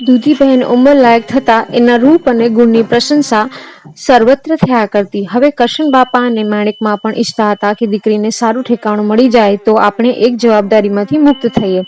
દૂધી બહેન ઉંમર લાયક થતા એના રૂપ અને ગુણની પ્રશંસા સર્વત્ર થયા કરતી. હવે કરશન બાપા અને માણેકમાં પણ ઈચ્છતા હતા કે દીકરીને સારું ઠેકાણું મળી જાય તો આપણે એક જવાબદારીમાંથી મુક્ત થઈએ.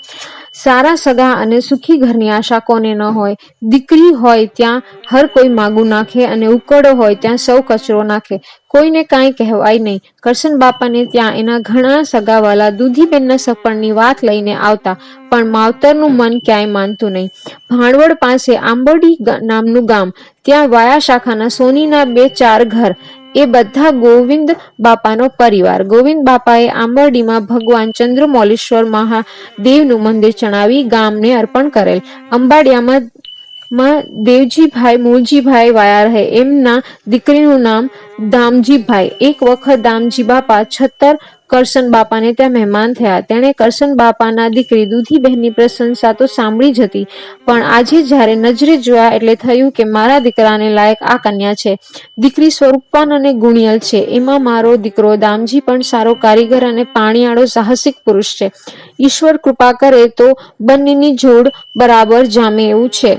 સારા સગા અને સુખી ઘરની આશા કોને ન હોય? દીકરી હોય ત્યાં હર કોઈ માગું નાખે અને ઉકળો હોય ત્યાં સૌ કચરો નાખે. કોઈને કાંઈ કહેવાય નહીં. કરશન બાપાને ત્યાં એના ઘણા સગાવાલા દૂધીબેનના સપનની વાત લઈને આવતા, પણ માવતરનું મન ક્યાંય માનતું નહીં. ભાણવડ પાસે આંબરડી નામનું ગામ. ત્યાં વાયા શાખાના સોનીના બે ચાર ઘર. એ બધા ગોવિંદ બાપાનો પરિવાર. ગોવિંદ બાપાએ આંબરડીમાં ભગવાન ચંદ્રમૌલેશ્વર મહાદેવનું મંદિર ચણાવી ગામને અર્પણ કરેલ. અંબાડિયામાં દેવજીભાઈ મૂળજીભાઈ વાયા રહે. એમના દીકરીનું નામ દામજીભાઈ. એક વખત દામજી બાપા છત્તર કરશન બાપાને ત્યાં મહેમાન થયા. તેણે કરશન બાપાના દીકરી દૂધીબહેનની પ્રશંસા તો સાંભળી જ હતી, પણ આજે જ્યારે નજરે જોયા એટલે થયું કે મારા દીકરાને લાયક આ કન્યા છે. દીકરી સ્વરૂપવાન અને ગુણિયલ છે. એમાં મારો દીકરો દામજી પણ સારો કારીગર અને પાણીયાળો સાહસિક પુરુષ છે. ઈશ્વર કૃપા કરે તો બંનેની જોડ બરાબર જામે એવું છે.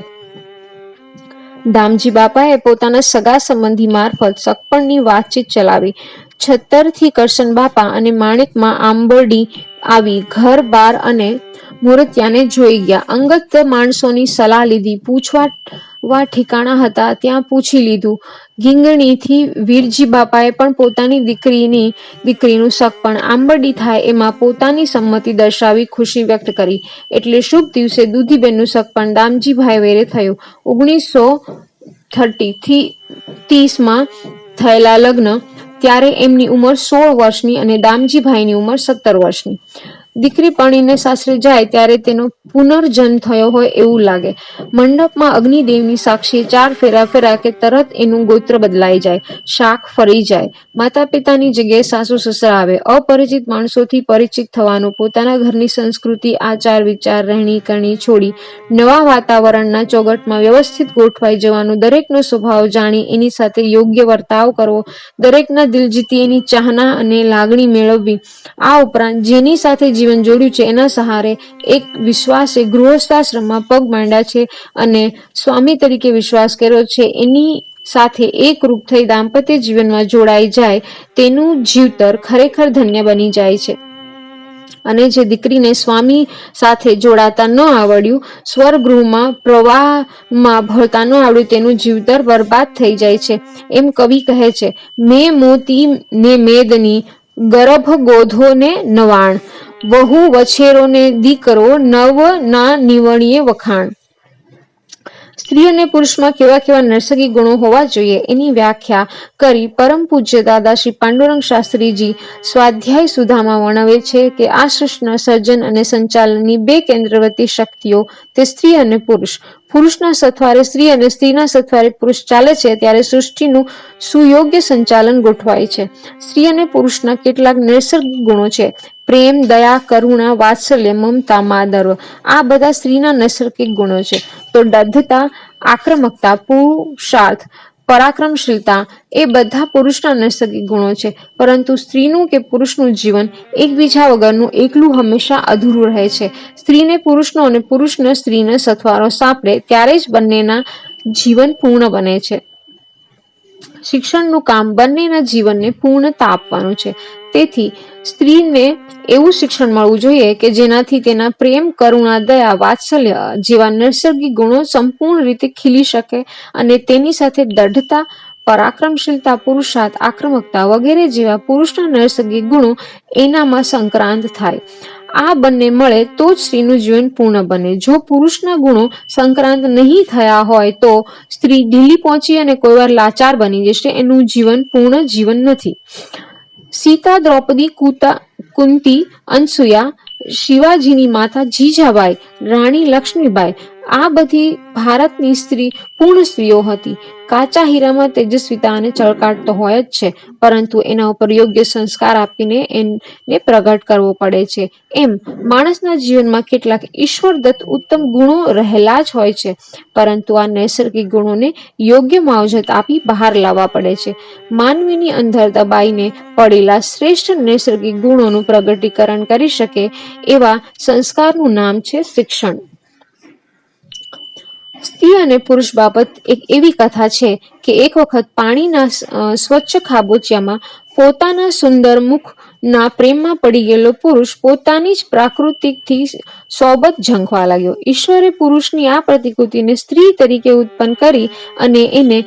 દામજી બાપાએ પોતાના સગા સંબંધી મારફત સગપણની વાતચીત ચલાવી. છત્તરથી કરશન બાપા અને માણેકમાં આંબરડી આવી ઘર, બાર અને મૂર્ત્યાને જોઈ ગયા. અંગત માણસોની સલાહ લીધી. પૂછવા વા ઠેકાણા હતા, ત્યાં પૂછી લીધું. ગીંગણીથી વીરજી બાપાએ પણ પોતાની દીકરીની દીકરીનું સગપણ આંબરડી થાય એમાં પોતાની સંમતિ દર્શાવી ખુશી વ્યક્ત કરી. એટલે શુભ દિવસે દૂધીબેનનું સગપણ દામજીભાઈ વેરે થયું. ઓગણીસો થર્ટી થી ત્રીસમાં થયેલા લગ્ન ત્યારે એમની ઉંમર સોળ વર્ષની અને દામજીભાઈની ઉંમર સત્તર વર્ષની. દીકરી પરણીને સાસરે જાય ત્યારે તેનો પુનર્જન્મ થયો હોય એવું લાગે. મંડપમાં અગ્નિદેવની સાક્ષીએ ચાર ફેરા ફેરા કે તરત એનું ગોત્ર બદલાઈ જાય. શાક ફરી જાય. માતા પિતાની જગ્યાએ સાસુ સસરા આવે. અપરિચિત માણસોથી પરિચિત થવાનું પોતાના ઘરની સંસ્કૃતિ, આચાર, વિચાર, રહેણી કરણી છોડી નવા વાતાવરણના ચોગટમાં વ્યવસ્થિત ગોઠવાઈ જવાનું, દરેકનો સ્વભાવ જાણી એની સાથે યોગ્ય વર્તાવ કરવો, દરેકના દિલ જીતી એની ચાહના અને લાગણી મેળવવી, આ ઉપરાંત જેની સાથે જીવન જોડ્યું છે. એના સહારે એક વિશ્વાસે ગૃહસ્થાશ્રમમાં પગ માંડ્યા છે અને સ્વામી તરીકે વિશ્વાસ કર્યો છે. એની સાથે એકરૂપ થઈ દાંપત્ય જીવનમાં જોડાઈ જાય તેનું જીવતર ખરેખર ધન્ય બની જાય છે. અને જે દીકરીને સ્વામી સાથે જોડાતા ન આવડ્યું, સ્વરગૃહમાં પ્રવાહમાં ભળતા ન આવડ્યું, તેનું જીવતર બરબાદ થઈ જાય છે. એમ કવિ કહે છે, મેં મોતી ને મેદની ગર્ભ ગોધો ને નવાણ વહુ વછેરોને દીકરો નવ ના નિવણીએ વખાણ. સ્ત્રી અને પુરુષમાં કેવા કેવા નૈસર્ગિક ગુણો હોવા જોઈએ એની વ્યાખ્યા કરી પરમ પૂજ્ય દાદા પાંડુરંગ શાસ્ત્રીજી સ્વાધ્યાય સુધામાં વર્ણવે છે કે આ સૃષ્ટિના સર્જન અને સંચાલનની બે કેન્દ્રવર્તી શક્તિઓ, તે સ્ત્રી અને પુરુષ. પુરુષના સથવારે સ્ત્રી અને સ્ત્રીના સથવારે પુરુષ ચાલે છે ત્યારે સૃષ્ટિનું સુયોગ્ય સંચાલન ગોઠવાય છે. સ્ત્રી અને પુરુષના કેટલાક નૈસર્ગિક ગુણો છે. પ્રેમ, દયા, કરુણા, વાત્સલ્ય, મમતા માદર્વ આ બધા સ્ત્રીના નૈસર્ગિક ગુણો છે. તો દઢતા આક્રમકતા, પુરુષાર્થ, પરાક્રમશીલતા એ બધા પુરુષના નૈસર્ગિક ગુણો છે. પરંતુ સ્ત્રીનું કે પુરુષનું જીવન એકબીજા વગરનું એકલું હંમેશા અધૂરું રહે છે. સ્ત્રીને પુરુષનો અને પુરુષને સ્ત્રીને સથવારો સાંપડે ત્યારે જ બંનેના જીવન પૂર્ણ બને છે. શિક્ષણનું કામ બંનેના જીવનને પૂર્ણતા આપવાનું છે. તેથી સ્ત્રીને એવું શિક્ષણ મળવું જોઈએ કે જેનાથી તેના પ્રેમ, કરુણા, દયા, વાત્સલ્ય જેવા નૈસર્ગિક ગુણો સંપૂર્ણ રીતે ખીલી શકે અને તેની સાથે દઢતા પરાક્રમશીલતા, પુરુષાર્થ, આક્રમકતા વગેરે જેવા પુરુષના નૈસર્ગિક ગુણો એનામાં સંક્રાંત થાય. આ બંને મળે તો જ સ્ત્રીનું જીવન પૂર્ણ બને. જો પુરુષના ગુણો સંક્રાંત નહીં થયા હોય તો સ્ત્રી ઢીલી પહોંચી અને કોઈ વાર લાચાર બની જશે. એનું જીવન પૂર્ણ જીવન નથી. સીતા, દ્રૌપદી, કુતા, કુંતી, અનસુયા, શિવાજીની માતા જીજાબાઈ, રાણી લક્ષ્મીબાઈ આ બધી ભારતની સ્ત્રી પૂર્ણ સ્ત્રીઓ હતી. કાચા હીરામાં તેજસ્વીતા અને ચળકાટ હોય જ છે, પરંતુ એના ઉપર યોગ્ય સંસ્કાર આપીને એને પ્રગટ કરવો પડે છે. એમ, માણસના જીવનમાં કેટલાક ઈશ્વરદત્ત ઉત્તમ ગુણો રહેલા જ હોય છે, પરંતુ આ નૈસર્ગિક ગુણોને યોગ્ય માવજત આપી બહાર લાવવા પડે છે. માનવીની અંદર દબાઈને પડેલા શ્રેષ્ઠ નૈસર્ગિક ગુણોનું પ્રગટીકરણ કરી શકે એવા સંસ્કારનું નામ છે શિક્ષણ. અને પુરુષ બાબત એક એવી કથા છે કે એક વખત પાણીના સ્વચ્છ ખાબોચિયામાં પોતાના સુંદર મુખના પ્રેમમાં પડી ગયેલો પુરુષ પોતાની જ પ્રાકૃતિકથી સોબત ઝંખવા લાગ્યો. ઈશ્વરે પુરુષની આ પ્રતિકૃતિને સ્ત્રી તરીકે ઉત્પન્ન કરી અને એને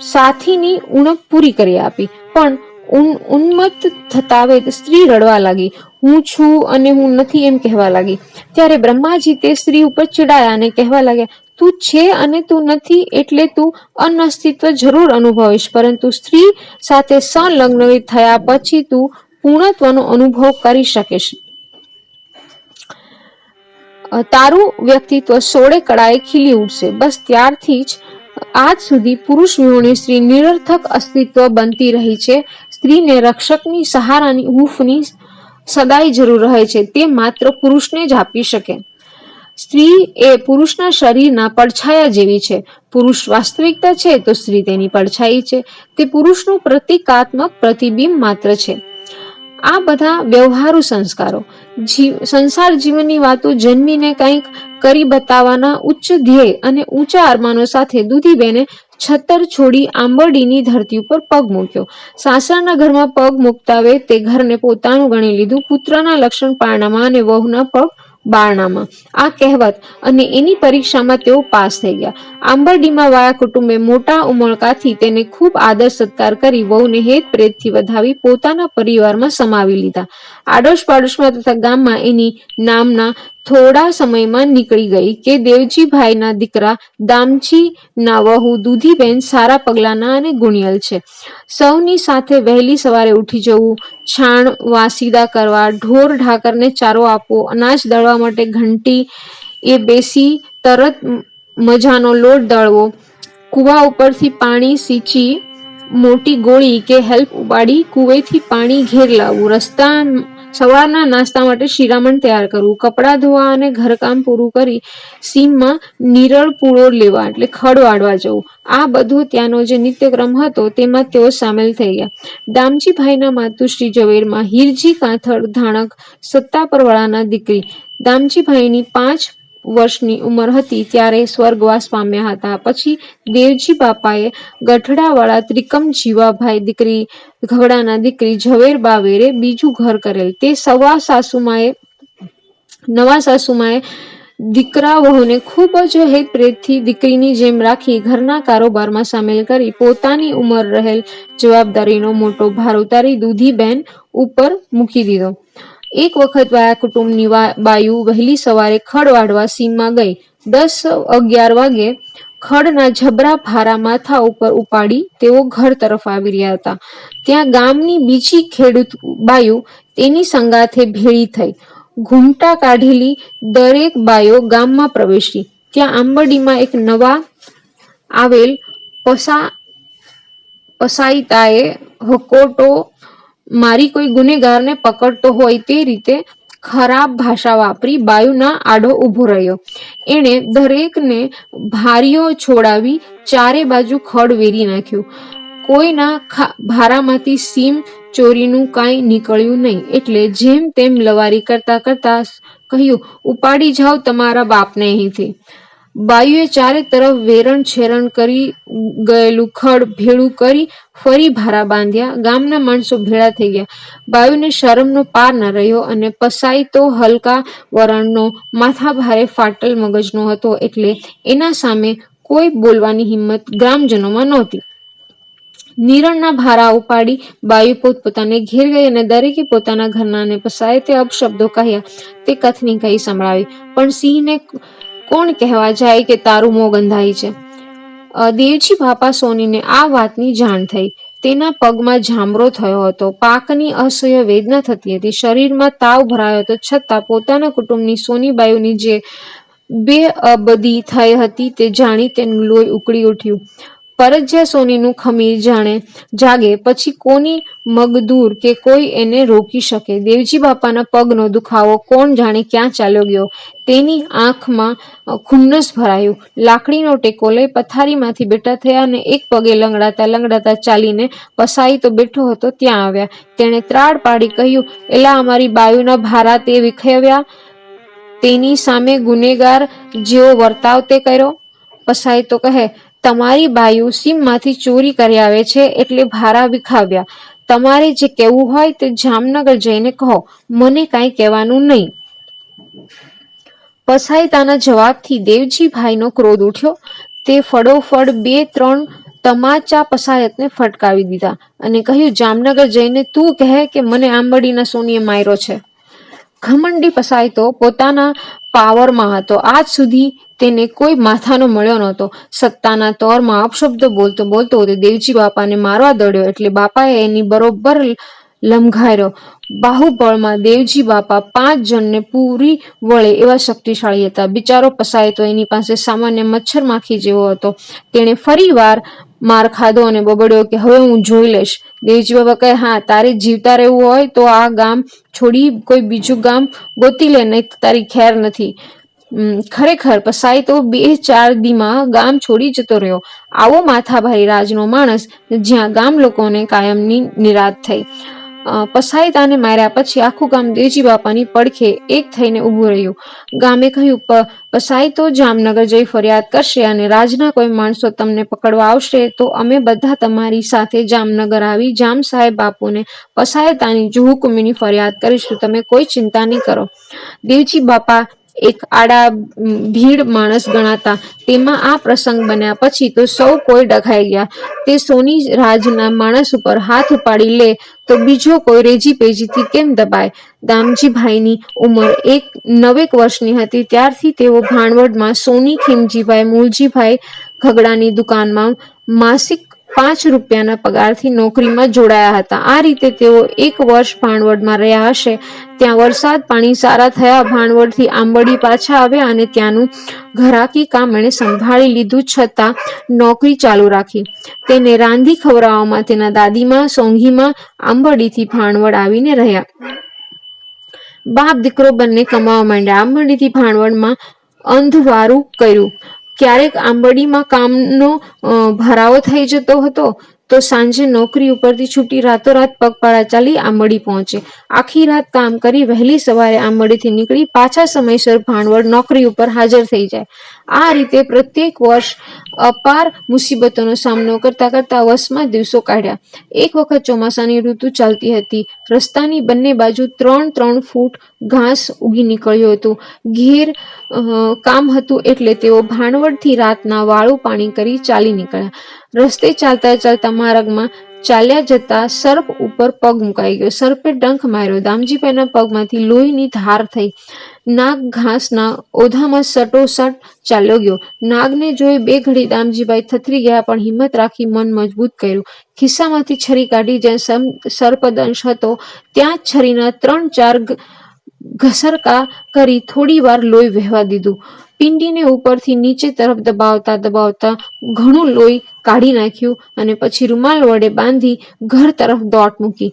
સાથીની ઉણપ પૂરી કરી આપી. પણ ઉન- ઉન્મત્ત થતા વેત સ્ત્રી રડવા લાગી. હું છું અને હું નથી એમ કહેવા લાગી. ત્યારે બ્રહ્માજી તે સ્ત્રી ઉપર ચડાયા અને કહેવા લાગ્યા તું છે અને તું નથી એટલે તું અનઅસ્તિત્વ જરૂર અનુભવીશ. પરંતુ સ્ત્રી સાથે સંલગ્ન થયા પછી તું પૂર્ણત્વનો અનુભવ કરી શકીશ. તારું વ્યક્તિત્વ સોળે કળાએ ખીલી ઉઠશે બસ ત્યારથી જ આજ સુધી પુરુષ વિહોણી સ્ત્રી નિરર્થક અસ્તિત્વ બનતી રહી છે. સ્ત્રીને રક્ષકની સહારાની હૂફની સદાય જરૂર રહે છે. તે માત્ર પુરુષને જ આપી શકે. સ્ત્રી એ પુરુષના શરીરના પડછાયા જેવી છે. પુરુષ વાસ્તવિકતા છે તો સ્ત્રી તેની પડછાઈ છે. તે પુરુષનું પ્રતિકાત્મક પ્રતિબિંબ માત્ર છે. આ બધા વ્યવહારુ સંસ્કારો. સંસાર જીવનની વાતો જન્મીને કંઈક કરી બતાવવાના ઉચ્ચ ધ્યેય અને ઊંચા અરમાનો સાથે દૂધીબેને છત્તર છોડી આંબરડીની ધરતી ઉપર પગ મૂક્યો. સાસરના ઘરમાં પગ મૂકતા વે તે ઘરને પોતાનું ગણી લીધું. પુત્રના લક્ષણ પારણામાં અને વહુના પગ બારણામાં. આ કહેવત અને એની પરીક્ષામાં તેઓ પાસ થઈ ગયા. આંબરડીમાં વાયા કુટુંબે મોટા ઉમળકાથી તેને ખૂબ આદર સત્કાર કરી વહુને હેત પ્રેતથી વધાવી પોતાના પરિવારમાં સમાવી લીધા. આડોશ પાડોશમાં તથા ગામમાં એની નામના થોડા સમયમાં નીકળી ગઈ કે દેવજીભાઈના દીકરા દામજીના વહુ દૂધીબેન સારા પગલાના અને ગુણિયલ છે. સૌની સાથે વહેલી સવારે ઉઠી જવું, છાણ વાસીદા કરવા, ઢોર ઢાકરને ચારો આપવો, અનાજ દળવા માટે ઘંટી એ બેસી તરત મજાનો લોટ દળવો, કૂવા ઉપરથી પાણી સીંચી મોટી ગોળી કે હેલ્પ ઉપાડી કુવેથી પાણી ઘેર લાવવું, રસ્તા સવારના નાસ્તા માટે શિરામણ તૈયાર કરવું, કપડાં ધોવા અને ઘરકામ પૂરું કરી સીમમાં નિરળ પૂળો લેવા, એટલે ખડ વાળવા જવું. આ બધું ત્યાંનો જે નિત્યક્રમ હતો, તેમાં તેઓ સામેલ થઈ ગયા. દામજીભાઈના માતુશ્રી ઝવેરમાં હીરજી કાંથળ ધાણક સત્તા પરવાળાના દીકરી. દામજીભાઈની પાંચ વર્ષની ઉંમર હતી ત્યારે સ્વર્ગવાસ પામ્યા હતા. પછી દેવજી બાપાએ ગઢડાવાળા ત્રિકમ જીવાભાઈ દીકરી ઘગડાના દીકરી ઝવેર બાવેરે બીજું ઘર કરેલ. તે સવા સાસુમાએ, નવા સાસુમાએ દીકરા વહુને ખૂબ જ હેત પ્રેતથી દીકરીની જેમ રાખી ઘરના કારોબારમાં સામેલ કરી પોતાની ઉંમર રહેલ જવાબદારીનો મોટો ભાર ઉતારી દૂધીબેન ઉપર મૂકી દીધો. એક વખત વાયા કુટુંબની બાયુ વહેલી સવારે ખડ વાઢવા સીમમાં ગઈ. દસ અગિયાર વાગે ખડના જબરા ભારા માથા ઉપર ઉપાડી તેઓ ઘર તરફ આવી રહ્યા હતા. ત્યાં ગામની બીજી ખેડૂત બાયુ તેની સંગાથે ભેળી થઈ. ઘૂમટા કાઢેલી દરેક બાયો ગામમાં પ્રવેશી. ત્યાં આંબડીમાં એક નવા આવેલ પસા પસાઈતાએ હકોટો મારી કોઈ ગુનેગારને પકડતો હોય તે રીતે ખરાબ ભાષા વાપરી બાયુના આડો ઊભો રહ્યો. એણે દરેકને ભારીઓ છોડાવી ચારે બાજુ ખડ વેરી નાખ્યું. કોઈના ભારામાંથી સીમ ચોરીનું કાંઈ નીકળ્યું નહીં. એટલે જેમ તેમ લવારી કરતા કરતા કહ્યું, ઉપાડી જાઓ તમારા બાપને અહીંથી. બાયુએ ચારે તરફ વેરણ છેરણ કરી ગયેલું ખડ ભેળું કરી ફરી ભારા બાંધ્યા. ગામના માણસો ભેળા થઈ ગયા. બાયુને શરમનો પાર ન રહ્યો અને પસાઈ તો હલકા વરણનો, માથા ભારે ફાટલ મગજનો હતો એટલે એના સામે કોઈ બોલવાની હિંમત ગ્રામજનોમાં નહોતી. નિરણના ભારા ઉપાડી બાયુ પોતપોતાને ઘેર ગઈ અને દરેકે પોતાના ઘરનાને પસાય તે અપશબ્દો કહ્યા. તે કથની કહી સંભળાવી. પણ સિંહને કોણ કહેવા જાય કે તારું મોં ગંધાય છે? દેવજી બાપા સોનીને આ વાતની જાણ થઈ. તેના પગમાં જામરો થયો હતો. પાકની અસહ્ય વેદના થતી હતી. શરીરમાં તાવ ભરાયો હતો. છતાં પોતાના કુટુંબની સોનીબાયુની જે બે અબદી થઈ હતી તે જાણી તેનું લોહી ઉકળી ઉઠ્યું. પરજ્યા સોનીનું ખમીર જાણે જાગે, પછી કોની મગદૂર કે કોઈ એને રોકી શકે? દેવજી બાપાના પગનો દુખાવો કોણ જાણે ક્યાં ચાલ્યો ગયો? તેની આંખમાં ખુન્નસ ભરાયું. લાકડીનો ટેકો લઈ પથારીમાંથી બેઠા થયા અને એક પગે લંગડાતા લંગડાતા ચાલીને પસાઈ તો બેઠો હતો, ત્યાં આવ્યા. તેણે ત્રાડ પાડી કહ્યું, એલા, અમારી બાયુના ભારા તે વિખેવ્યા? તેની સામે ગુનેગાર જેવો વર્તાવ તે કર્યો? પસાય તો કહે તમારી બાયુ સીમમાંથી ચોરી કરી આવે છે એટલે ભારા વિખાવ્યા. તમારે જે કહેવું હોય તે જામનગર જઈને કહો. મને કાંઈ કહેવાનું નહીં. પસાયતાના જવાબથી દેવજીભાઈનો ક્રોધ ઉઠ્યો. તે ફળોફળ બે ત્રણ તમાચા પસાયતને ફટકાવી દીધા અને કહ્યું, જામનગર જઈને તું કહે કે મને આંબડીના સોનીએ માર્યો છે. ઘમંડી પસાય તો પોતાના પાવરમાં હતો. આજ સુધી તેને કોઈ માથાનો મળ્યો નહોતો. સત્તાના તોરમાં અપશબ્દ બોલતો બોલતો તે દેવજી બાપાને મારવા દોડ્યો એટલે બાપાએ એની બરોબર લમઘાર્યો. બાહુબળમાં દેવજી બાપા પાંચ જણને પૂરી વળે એવા શક્તિશાળી હતા. બિચારો પસાય તો એની પાસે સામાન્ય મચ્છર માખી જેવો હતો. તેણે ફરીવાર માર ખાધો અને બબડ્યો કે હવે હું જોઈ લઈશ. દેવજી બાબા કહે, હા, તારે જીવતા રહેવું હોય તો આ ગામ છોડી કોઈ બીજું ગામ ગોતી લે, નહીં તારી ખેર નથી. ખરેખર પસાય તો બે ચાર દીમાં ગામ છોડી જતો રહ્યો. આવો માથાભારી રાજનો માણસ જ્યાં ગામ લોકોને કાયમની નિરાત થઈ. અ, પસાયતાને માર્યા પછી આખું ગામ દેવજી બાપાની પડખે એક થઈને ઊભું રહ્યું. ગામે કહ્યું "પ- પસાય તો જામનગર જઈ ફરિયાદ કરશે અને રાજના કોઈ માણસો તમને પકડવા આવશે તો અમે બધા તમારી સાથે જામનગર આવી જામ સાહેબ બાપુને પસાયતાની જો હુકમીની ફરિયાદ કરીશું. તમે કોઈ ચિંતા નહીં કરો. દેવજી બાપા એક આડા ભીડ માણસ ગણાતા. તેમાં આ પ્રસંગ બન્યા પછી તો સૌ કોઈ ડઘાઈ ગયા. તે સોની રાજના માણસ ઉપર હાથ ઉપાડી લે તો બીજો કોઈ રેજી પેજીથી કેમ દબાય? દામજીભાઈની ઉંમર એક, નવેક વર્ષની હતી. ત્યારથી તેઓ ભાણવડમાં સોની ખીમજીભાઈ, મૂળજીભાઈ ઘગડાની દુકાનમાં માસિક પાંચ રૂપિયાના પગારથી નોકરીમાં જોડાયા હતા. આ રીતે તેઓ એક વર્ષ ભાણવડમાં રહ્યા હશે. ત્યાં વરસાદ પાણી સારા થયા, ભાણવડથી આંબડી પાછા આવ્યા અને ત્યાંનું ઘરાકી કામ એણે સંભાળી લીધું છતાં નોકરી ચાલુ રાખી. તેને રાંધી ખવડાવવામાં, તેના દાદીમાં સોંઘીમાં આંબડીથી ભાણવડ આવીને રહ્યા. બાપ દીકરો બંને કમાવા માંડ્યા. આંબડીથી ભાણવડમાં અંધવારું કર્યું. ક્યારેક આંબડીમાં કામનો ભરાવો થઈ જતો હતો તો સાંજે નોકરી ઉપરથી છૂટી રાતોરાત પગપાળા ચાલી આંબડી પહોંચે. આખી રાત કામ કરી વહેલી સવારે આંબડીથી નીકળી પાછા સમયસર ભાણવડ નોકરી ઉપર હાજર થઈ જાય. આ રીતે પ્રત્યેક વર્ષ અપાર મુસીબતોનો સામનો કરતા કરતા વર્ષમાં દિવસો કાઢ્યા. એક વખત ચોમાસાની ઋતુ ચાલતી હતી. રસ્તાની બંને બાજુ ત્રણ ત્રણ ફૂટ ઘાસ ઉગી નીકળ્યું હતું. ઘેર કામ હતું એટલે તેઓ ભાણવડથી રાતના વાળું પાણી કરી ચાલી નીકળ્યા. રસ્તે ચાલતા ચાલતા માર્ગમાં ચાલ્યા જતા સર્પ ઉપર પગ મુકાઈ ગયો. સર્પે ડંખ માર્યો. દામજીભાઈના પગમાંથી લોહીની ધાર થઈ. નાગ ઘાસના ઓધામાં સટોસટ ચાલ્યો ગયો. નાગને જોઈ બે ઘડી દામજીભાઈ થથરી ગયા, પણ હિંમત રાખી મન મજબૂત કર્યું. ખિસ્સામાંથી છરી કાઢી, જ્યાં સર્પદંશ હતો, ત્યાં છરીના ત્રણ ચાર ઘસરકા કરી થોડી વાર લોહી વહેવા દીધું. પિંડીને ઉપરથી નીચે તરફ દબાવતા દબાવતા ઘણું લોહી કાઢી નાખ્યું અને પછી રૂમાલ વડે બાંધી ઘર તરફ દોટ મૂકી.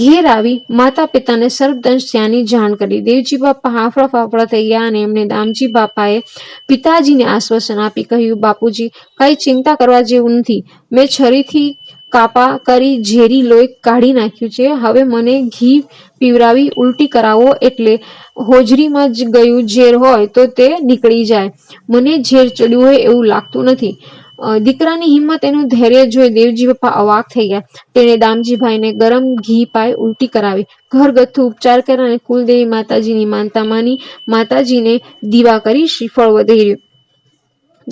ઘેર આવી માતા પિતાને સર્પદંશ ત્યાંની જાણ કરી. દેવજી બાપા હાફળા ફાફડા થઈ ગયા અને એમણે દામજી બાપાએ પિતાજીને આશ્વાસન આપી કહ્યું, બાપુજી, કઈ ચિંતા કરવા જેવું નથી. મેં છરીથી કાપા કરી ઝેરી લોહી કાઢી નાખ્યું છે. હવે મને ઘી પીવરાવી ઉલટી કરાવો એટલે હોજરીમાં જ ગયું ઝેર હોય તો તે નીકળી જાય. મને ઝેર ચડ્યું હોય એવું લાગતું નથી. દીકરાની હિંમત એનું ધૈર્ય જોઈ દેવજી બાપા અવાક થઈ ગયા. તેણે દામજીભાઈને ગરમ ઘી પાય ઉલટી કરાવી. ઘરગથ્થુ ઉપચાર કર્યા અને કુલદેવી માતાજીની માનતા માની માતાજીને દીવા કરી શ્રીફળ વધેર્યું.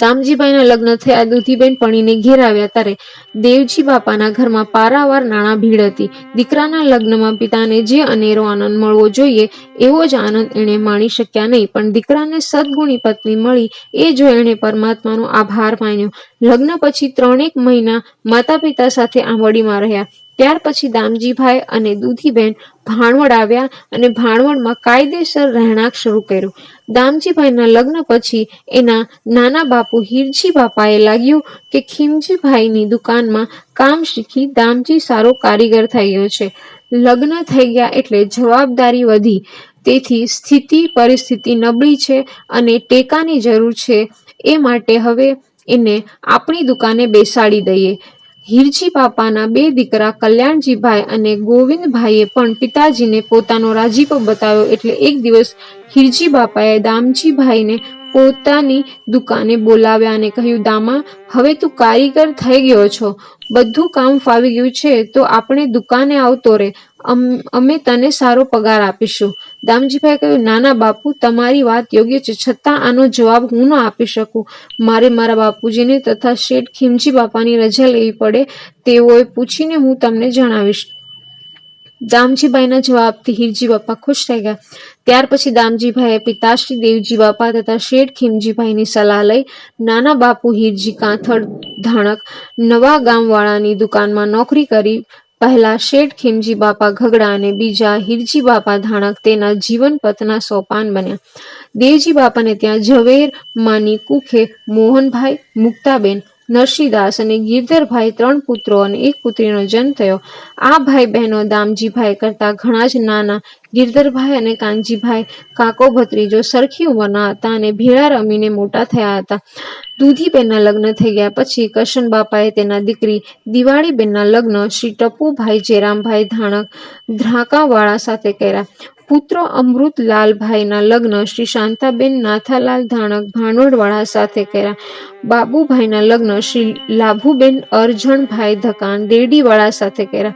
દામજીભાઈના લગ્ન થયા, દૂધીબેન પણીને ઘેર આવ્યા ત્યારે દેવજી બાપાના ઘરમાં પારાવાર નાણાં ભીડ હતી. દીકરાના લગ્નમાં પિતાને જે અનેરો આનંદ મળવો જોઈએ, એવો જ આનંદ એણે માણી શક્યા નહીં. પણ દીકરાને સદગુણી પત્ની મળી, એ જો એણે પરમાત્માનો આભાર માન્યો. લગ્ન પછી ત્રણેક મહિના માતા પિતા સાથે આંબડીમાં રહ્યા. ત્યાર પછી દામજીભાઈ અને દૂધીબેન ભાણવડ આવ્યા અને ભાણવડમાં કાયદેસર રહેણાંક શરૂ કર્યું. દામજીભાઈના લગ્ન પછી એના નાના બાપુ હિરજી બાપાએ લાગ્યું કે ખીમજીભાઈની દુકાનમાં કામ શીખી દામજી સારો કારીગર થઈ ગયો છે. લગ્ન થઈ ગયા એટલે જવાબદારી વધી. તેથી સ્થિતિ પરિસ્થિતિ નબળી છે અને ટેકાની જરૂર છે. એ માટે હવે એને આપણી દુકાને બેસાડી દઈએ. હીરજી બાપાના બે દીકરા કલ્યાણજીભાઈ અને ગોવિંદભાઈએ પણ પિતાજીને પોતાનો રાજીપો બતાવ્યો એટલે એક દિવસ હિરજી બાપાએ દામજીભાઈને પોતાની દુકાને બોલાવ્યા અને કહ્યું, દામા, હવે તું કારીગર થઈ ગયો છો. બધું કામ ફાવી ગયું છે, તો આપણે દુકાને આવતો રે. અમ- તને સારો પગાર આપીશું. દામજીભાઈ કહ્યું, નાના બાપુ, તમારી વાત યોગ્ય છે. છતાં આનો જવાબ હું ન આપી શકું. મારે મારા બાપુજીને તથા શેઠ ખીમજી બાપાની રજા લેવી પડે તેઓએ પૂછીને હું તમને જણાવીશ. દામજીભાઈના જવાબથી હીરજી બાપા ખુશ થઈ ગયા. ત્યાર પછી દામજીભાઈએ પિતાશ્રી દેવજી બાપા તથા શેઠ ખીમજીભાઈની સલાહ લઈ નાના બાપુ હીરજી કાંથળ ધાણક નવા ગામવાળાની દુકાનમાં નોકરી કરી પહેલા શેઠ ખીમજી બાપા ઘગડા અને બીજા હિરજી બાપા ધાણક તેના જીવન પથના સોપાન બન્યા. દેવજી બાપાને ત્યાં ઝવેર, માની, કુખે, મોહનભાઈ, મુક્તાબેન નરસિંહદાસ અને ગિરધરભાઈ ત્રણ પુત્રો અને એક પુત્રીનો જન્મ થયો. આ ભાઈ બહેનો દામજીભાઈ કરતા ઘણા જ નાના. ગિરધરભાઈ અને કાનજીભાઈ કાકો ભત્રીજો સરખી ઉંમરના હતા અને ભેળા રમીને મોટા થયા હતા. દૂધીબેનના લગ્ન થઈ ગયા પછી કરશન બાપાએ તેના દીકરી દિવાળીબેનના લગ્ન શ્રી ટપુભાઈ જેરામભાઈ ધાણક ધ્રાંકાવાળા સાથે કર્યા. પુત્રો અમૃતલાલભાઈના લગ્ન શ્રી શાંતાબેન નાથાલાલ ધાણક ભાંડવડવાળા સાથે કર્યા. બાબુભાઈના લગ્ન શ્રી લાભુબેન અરજણભાઈ ધકાન દેડીવાળા સાથે કર્યા.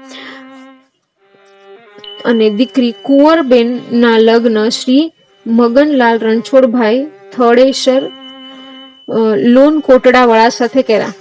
અને દીકરી કુંવરબેનના લગ્ન શ્રી મગનલાલ રણછોડભાઈ થળેસર લોન કોટડાવાળા સાથે કર્યા.